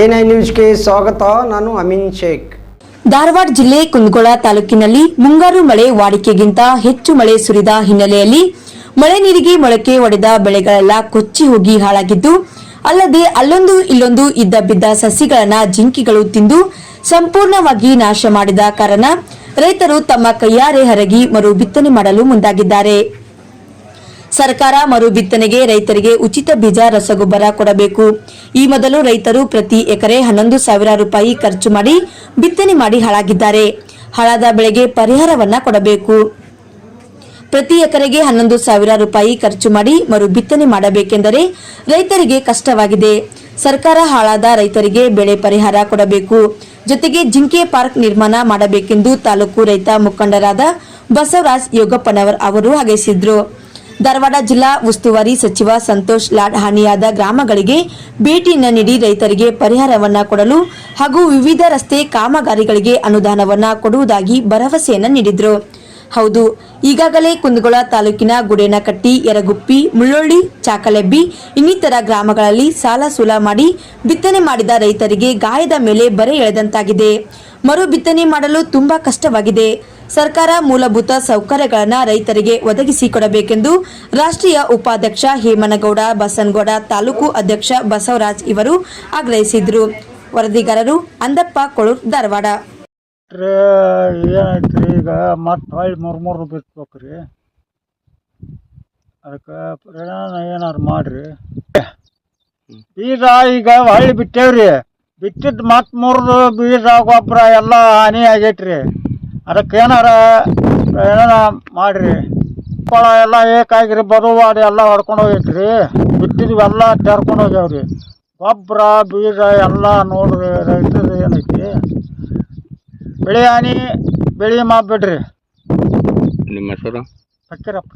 N I ನ್ಯೂಸ್ಗೆ ಸ್ವಾಗತ. ನಾನು ಅಮಿನ್ ಶೇಖ್. ಧಾರವಾಡ ಜಿಲ್ಲೆ ಕುಂದಗೋಳ ತಾಲೂಕಿನಲ್ಲಿ ಮುಂಗಾರು ಮಳೆ ವಾಡಿಕೆಗಿಂತ ಹೆಚ್ಚು ಮಳೆ ಸುರಿದ ಹಿನ್ನೆಲೆಯಲ್ಲಿ ಮಳೆ ನೀರಿಗೆ ಮೊಳಕೆ ಒಡೆದ ಬೆಳೆಗಳೆಲ್ಲ ಕೊಚ್ಚಿ ಹೋಗಿ ಹಾಳಾಗಿದ್ದು, ಅಲ್ಲದೆ ಅಲ್ಲೊಂದು ಇಲ್ಲೊಂದು ಇದ್ದ ಬಿದ್ದ ಸಸಿಗಳನ್ನ ಜಿಂಕಿಗಳು ತಿಂದು ಸಂಪೂರ್ಣವಾಗಿ ನಾಶ ಮಾಡಿದ ಕಾರಣ ರೈತರು ತಮ್ಮ ಕೈಯಾರೆ ಹರಗಿ ಮರು ಬಿತ್ತನೆ ಮಾಡಲು ಮುಂದಾಗಿದ್ದಾರೆ. ಸರ್ಕಾರ ಮರು ಬಿತ್ತನೆಗೆ ರೈತರಿಗೆ ಉಚಿತ ಬೀಜ ರಸಗೊಬ್ಬರ ಕೊಡಬೇಕು. ಈ ಮೊದಲು ರೈತರು ಪ್ರತಿ ಎಕರೆ ಹನ್ನೊಂದು ಸಾವಿರ ರೂಪಾಯಿ ಖರ್ಚು ಮಾಡಿ ಬಿತ್ತನೆ ಮಾಡಿ ಹಾಳಾಗಿದ್ದಾರೆ. ಹಾಳಾದ ಬೆಳೆಗೆ ಪರಿಹಾರವನ್ನ ಕೊಡಬೇಕು. ಪ್ರತಿ ಎಕರೆಗೆ ಹನ್ನೊಂದು ಸಾವಿರ ರೂಪಾಯಿ ಖರ್ಚು ಮಾಡಿ ಮರು ಬಿತ್ತನೆ ಮಾಡಬೇಕೆಂದರೆ ರೈತರಿಗೆ ಕಷ್ಟವಾಗಿದೆ. ಸರ್ಕಾರ ಹಾಳಾದ ರೈತರಿಗೆ ಬೆಳೆ ಪರಿಹಾರ ಕೊಡಬೇಕು. ಜೊತೆಗೆ ಜಿಂಕೆ ಪಾರ್ಕ್ ನಿರ್ಮಾಣ ಮಾಡಬೇಕೆಂದು ತಾಲೂಕು ರೈತ ಮುಖಂಡರಾದ ಬಸವರಾಜ್ ಯೋಗಪ್ಪನವರ್ ಅವರು ಆಗ್ರಹಿಸಿದ್ರು ಧಾರವಾಡ ಜಿಲ್ಲಾ ಉಸ್ತುವಾರಿ ಸಚಿವ ಸಂತೋಷ್ ಲಾಡ್ ಹಾನಿಯಾದ ಗ್ರಾಮಗಳಿಗೆ ಭೇಟಿಯನ್ನು ನೀಡಿ ರೈತರಿಗೆ ಪರಿಹಾರವನ್ನು ಕೊಡಲು ಹಾಗೂ ವಿವಿಧ ರಸ್ತೆ ಕಾಮಗಾರಿಗಳಿಗೆ ಅನುದಾನವನ್ನು ಕೊಡುವುದಾಗಿ ಭರವಸೆಯನ್ನು ನೀಡಿದರು. ಹೌದು, ಈಗಾಗಲೇ ಕುಂದಗೋಳ ತಾಲೂಕಿನ ಗುಡೇನಕಟ್ಟಿ, ಯರಗುಪ್ಪಿ, ಮುಳ್ಳೊಳ್ಳಿ, ಚಾಕಲೆಬ್ಬಿ ಇನ್ನಿತರ ಗ್ರಾಮಗಳಲ್ಲಿ ಸಾಲ ಸೂಲ ಮಾಡಿ ಬಿತ್ತನೆ ಮಾಡಿದ ರೈತರಿಗೆ ಗಾಯದ ಮೇಲೆ ಬರೆ ಎಳೆದಂತಾಗಿದೆ. ಮರು ಬಿತ್ತನೆ ಮಾಡಲು ತುಂಬಾ ಕಷ್ಟವಾಗಿದೆ. ಸರ್ಕಾರ ಮೂಲಭೂತ ಸೌಕರ್ಯಗಳನ್ನು ರೈತರಿಗೆ ಒದಗಿಸಿಕೊಡಬೇಕೆಂದು ರಾಷ್ಟ್ರೀಯ ಉಪಾಧ್ಯಕ್ಷ ಹೇಮನಗೌಡ, ಬಸನಗೌಡ ತಾಲೂಕು ಅಧ್ಯಕ್ಷ ಬಸವರಾಜ್ ಇವರು ಆಗ್ರಹಿಸಿದರು. ವರದಿಗಾರರು ಅಂದಪ್ಪ, ಕೊಳೂರ್, ಧಾರವಾಡ. ಏನಾಯ್ತು ಈಗ ಮತ್ತೆ ಹೊಳ್ಳಿ ಮೂರು ಮೂರು ರೀ ಅದಕ್ಕೆ ಏನಾರು ಮಾಡಿರಿ. ಬೀಜ ಈಗ ಹೊಳ್ಳಿ ಬಿಟ್ಟೇವ್ರಿ. ಬಿತ್ತಿದ್ದು ಮತ್ತೆ ಬೀಜ, ಗೊಬ್ಬರ ಎಲ್ಲ ಹಾನಿ ಆಗೈತ್ರಿ. ಅದಕ್ಕೆ ಏನಾರ ಏನಾರ ಮಾಡಿರಿ. ಕೊಳ ಎಲ್ಲ ಏಕಾಗಿರಿ ಬದುವಾಡಿ ಎಲ್ಲ ಹೊಡ್ಕೊಂಡು ಹೋಗೈತ್ರಿ ಬಿತ್ತಿದ್ವಿ ಎಲ್ಲ ತೆರ್ಕೊಂಡು ಹೋಗ್ಯಾವ್ರಿ. ಗೊಬ್ಬರ ಬೀಜ ಎಲ್ಲ ನೋಡ್ರಿ ರೈತರು ಏನೈತಿ. ಬೆಳೆ ಹಾನಿ ಬೆಳೆ ಮಾಡಿಬಿಡ್ರಿ ನಿಮ್ಮ ಹೆಸರು? ಸಕ್ಕಿರಪ್ಪ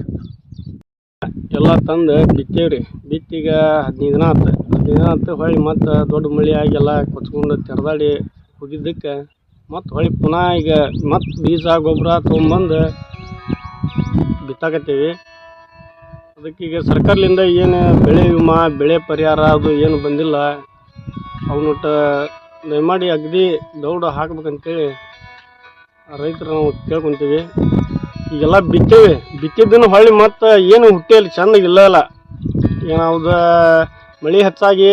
ಎಲ್ಲ ತಂದು ಬಿತ್ತೇವ್ರಿ. ಬಿತ್ತೀಗ ಹದಿನೈದು ದಿನ ಆತು. ಹದಿನೈದು ದಿನ ಆತು ಹೊಳ್ಳಿ ಮತ್ತು ದೊಡ್ಡ ಮಳೆ ಆಗಿ ಎಲ್ಲ ಕೊಚ್ಕೊಂಡು ತೆರೆದಾಡಿ ಹೋಗಿದ್ದಕ್ಕೆ. ಮತ್ತು ಹೊಳಿ ಪುನಃ ಈಗ ಮತ್ತು ಬೀಜ, ಗೊಬ್ಬರ ತೊಗೊಂಬಂದು ಬಿತ್ತಾಕತ್ತೀವಿ. ಈಗ ಸರ್ಕಾರದಿಂದ ಏನು ಬೆಳೆ ವಿಮಾ, ಬೆಳೆ ಪರಿಹಾರ ಅದು ಏನು ಬಂದಿಲ್ಲ. ಅವನ್ನೊಟ್ಟ ದಯಮಾಡಿ ಅಗ್ದಿ ದೌಡ ಹಾಕ್ಬೇಕಂತೇಳಿ ರೈತರು ನಾವು ಕೇಳ್ಕೊತೀವಿ. ಈಗೆಲ್ಲ ಬಿತ್ತೇವೆ. ಬಿತ್ತಿದ್ದನ್ನು ಹೊಳ್ಳಿ ಮತ್ತು ಏನು ಹುಟ್ಟಿಯಲ್ಲಿ ಇಲ್ಲ ಇಲ್ಲ ಏನಾವ್ದು ಮಳೆ ಹೆಚ್ಚಾಗಿ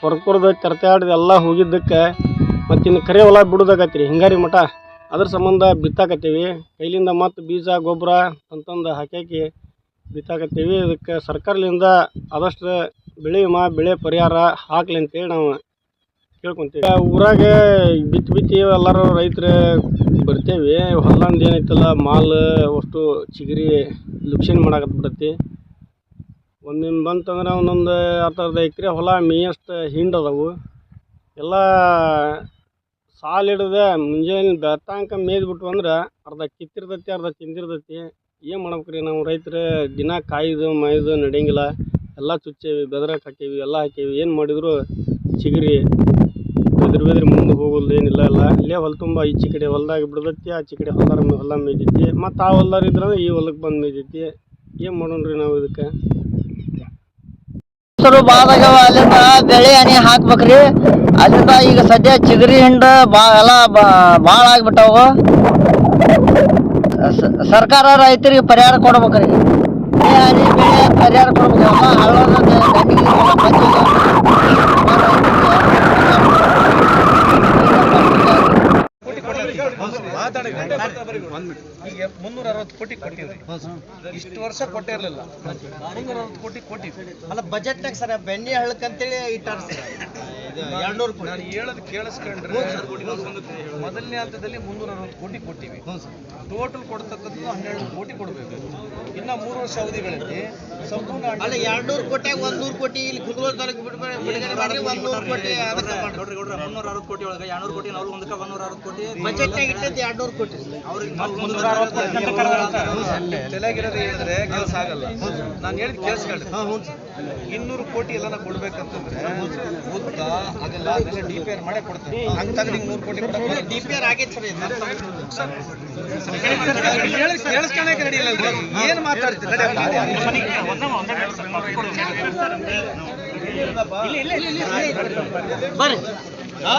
ಕೊರ್ಕೊರ್ದು ಕರ್ತಾಡ್ದು ಎಲ್ಲ ಹೋಗಿದ್ದಕ್ಕೆ ಮತ್ತು ಇನ್ನು ಕರೆ ಹೊಲ ಬಿಡೋದಾಗತ್ರಿ, ಹಿಂಗಾರಿ ಮಠ. ಅದ್ರ ಸಂಬಂಧ ಬಿತ್ತಾಕತ್ತೀವಿ. ಕೈಲಿಂದ ಮತ್ತು ಬೀಜ, ಗೊಬ್ಬರ ಅಂತಂದು ಹಾಕಾಕಿ ಬಿತ್ತಾಕತ್ತೀವಿ. ಅದಕ್ಕೆ ಸರ್ಕಾರದಿಂದ ಆದಷ್ಟು ಬೆಳೆ ವಿಮಾ, ಬೆಳೆ ಪರಿಹಾರ ಹಾಕ್ಲಿ ಅಂತೇಳಿ ನಾವು ಕೇಳ್ಕೊತೀವಿ. ಊರಾಗ ಬಿತ್ತು ಬಿತ್ತಿ ಎಲ್ಲರೂ ರೈತರು ಬರ್ತೇವೆ. ಹೊಲಂದು ಏನೈತಲ್ಲ, ಮಾಲ್ ಅಷ್ಟು ಚಿಗರಿ ಲುಕ್ಷನ್ ಮಾಡಾಕತ್ ಬಿಡತ್ತಿ. ಒಂದಿನ ಬಂತಂದ್ರೆ ಒಂದೊಂದು ಅರ್ಧ ಎಕರೆ ಹೊಲ ಮೇಯಷ್ಟು ಹಿಂಡದವು ಎಲ್ಲ ಸಾಲ ಹಿಡ್ದ ಮುಂಜಾನೆ ಬೆಳ್ತಂಕ ಮೇಯ್ದ್ಬಿಟ್ಟು ಅಂದ್ರೆ ಅರ್ಧ ಕಿತ್ತಿರ್ತೈತಿ, ಅರ್ಧ ತಿಂದಿರ್ತೈತಿ. ಏನು ಮಾಡ್ಬೇಕ್ರಿ ನಾವು ರೈತರು? ದಿನ ಕಾಯ್ದು, ಮಾಯ್ದು, ನಡೆಯಂಗಿಲ್ಲ. ಎಲ್ಲ ಚುಚ್ಚೇವಿ ಬೆದರಕ್ಕೆ ಹಾಕೇವಿ, ಎಲ್ಲ ಹಾಕೇವಿ. ಏನು ಮಾಡಿದ್ರು? ಚಿಗರಿ. ಬೆದ್ರ ಬೆದ್ರಿ ಮುಂದೆ ಹೋಗೋದು ಏನಿಲ್ಲ ಎಲ್ಲ. ಇಲ್ಲೇ ಹೊಲ ತುಂಬ ಈಚೆ ಕಡೆ ಹೊಲ್ದಾಗ ಬಿಡ್ದೈತಿ ಆಚೆ ಕಡೆ ಹೊಲ್ದಾರ ಹೊಲ ಮೇಯ್ದೈತಿ ಮತ್ತು ಆ ಹೊಲ್ದಾರ ಇದ್ರೆ ಈ ಹೊಲಕ್ಕೆ ಬಂದು ಮೇಯ್ತೈತಿ. ಏನು ಮಾಡೋಣ್ರಿ ನಾವು ಇದಕ್ಕೆ? ಹೆಸರು ಬಾದಾಗವ ಅಲ್ಲಿಂದ ಬೆಳೆ ಹನಿ ಹಾಕ್ಬೇಕ್ರಿ. ಅಲ್ಲಿಂದ ಈಗ ಸದ್ಯ ಚಿಗರಿ ಹಿಂಡ ಬಾ ಎಲ್ಲ ಭಾಳ ಆಗ್ಬಿಟ್ಟವು. ಸರ್ಕಾರ ರೈತರಿಗೆ ಪರಿಹಾರ ಕೊಡ್ಬೇಕ್ರಿ. ಬೆಳೆ ಹನಿ, ಬೆಳೆ ಪರಿಹಾರ ಕೊಡ್ಬೇಕು ಹಳ್ಳದ ದಂಡಿಗೆ ಎಲ್ಲ ಬಂದಿದೆ. ಈಗ ಮುನ್ನೂರ ಅರವತ್ತು ಕೋಟಿ ಕೊಟ್ಟಿದ್ರಿ ಇಷ್ಟು ವರ್ಷ ಕೊಟ್ಟಿರ್ಲಿಲ್ಲ. ಮುನ್ನೂರ ಅರವತ್ತು ಕೋಟಿ ಕೊಟ್ಟಿವಿ ಅಲ್ಲ ಬಜೆಟ್ನಾಗ ಸರ್ ಬೆಣ್ಣೆ ಹಳ್ಳಕ್ಕಂತೇಳಿ ಇಟ್ಟಾರ ಸರ್ ನಾನು ಹೇಳೋದು ಕೇಳಿಸ್ಕೊಂಡ್ರೆ ಮೊದಲನೇ ಹಂತದಲ್ಲಿ ಮುನ್ನೂರ ಅರವತ್ತು ಕೋಟಿ ಕೊಟ್ಟಿವಿ. ಟೋಟಲ್ ಕೊಡ್ತಕ್ಕಂಥದ್ದು ಹನ್ನೆರಡು ಕೋಟಿ ಕೊಡಬೇಕು. ಇನ್ನ ಮೂರು ವರ್ಷ ಅವಧಿಗಳಲ್ಲಿ ಸಂಪೂರ್ಣ ಅಲ್ಲ ಎರಡ್ನೂರು ಕೋಟಿ ಒಂದ್ ನೂರು ಕೋಟಿ ಇಲ್ಲಿ ಕುಂದಗೋಳ ತಾಲೂಕು ಕೋಟಿ ನೋಡ್ರಿ ನೋಡ್ರಿ ಮುನ್ನೂರ ಅರವತ್ತು ಕೋಟಿ ಒಳಗೆ ಎರಡ್ನೂರು ಕೋಟಿ ನಾವು ಒಂದಕ್ಕೆ ಒಂದೂರ ಅರವತ್ತು ಕೋಟಿ ಇಟ್ಟದ್ದು ಎರಡ್ನೂರು ಕೋಟಿ? ಅವ್ರಿಗೆ ತಲೆಗಿರೋದು ಹೇಳಿದ್ರೆ ಕೆಲಸ ಆಗಲ್ಲ. ನಾನು ಹೇಳಿದ್ ಕೇಳಿಸ್ಕೊಳ್ರಿ ಇನ್ನೂರು ಕೋಟಿ ಎಲ್ಲ ಕೊಡ್ಬೇಕಂತಂದ್ರೆ ಉದ್ದ ಅದೆಲ್ಲ ಅದೆಲ್ಲ ಡಿ ಪಿ ಆರ್ ಮಾಡೇ ಕೊಡ್ತಾರೆ ಹಂಗ್ ತಗಡಿ ನೂರು ಕೋಟಿ ಡಿ ಪಿ ಆರ್ ಆಗೈತೆ ಸರ್. ಕೇಳಿಸ್ಕೊಳಕ್ಕೆ ರೆಡಿ ಇಲ್ಲ. ಏನ್ ಮಾತಾಡ್ತೀರಿ ಬರ್ರಿ ಹಾ?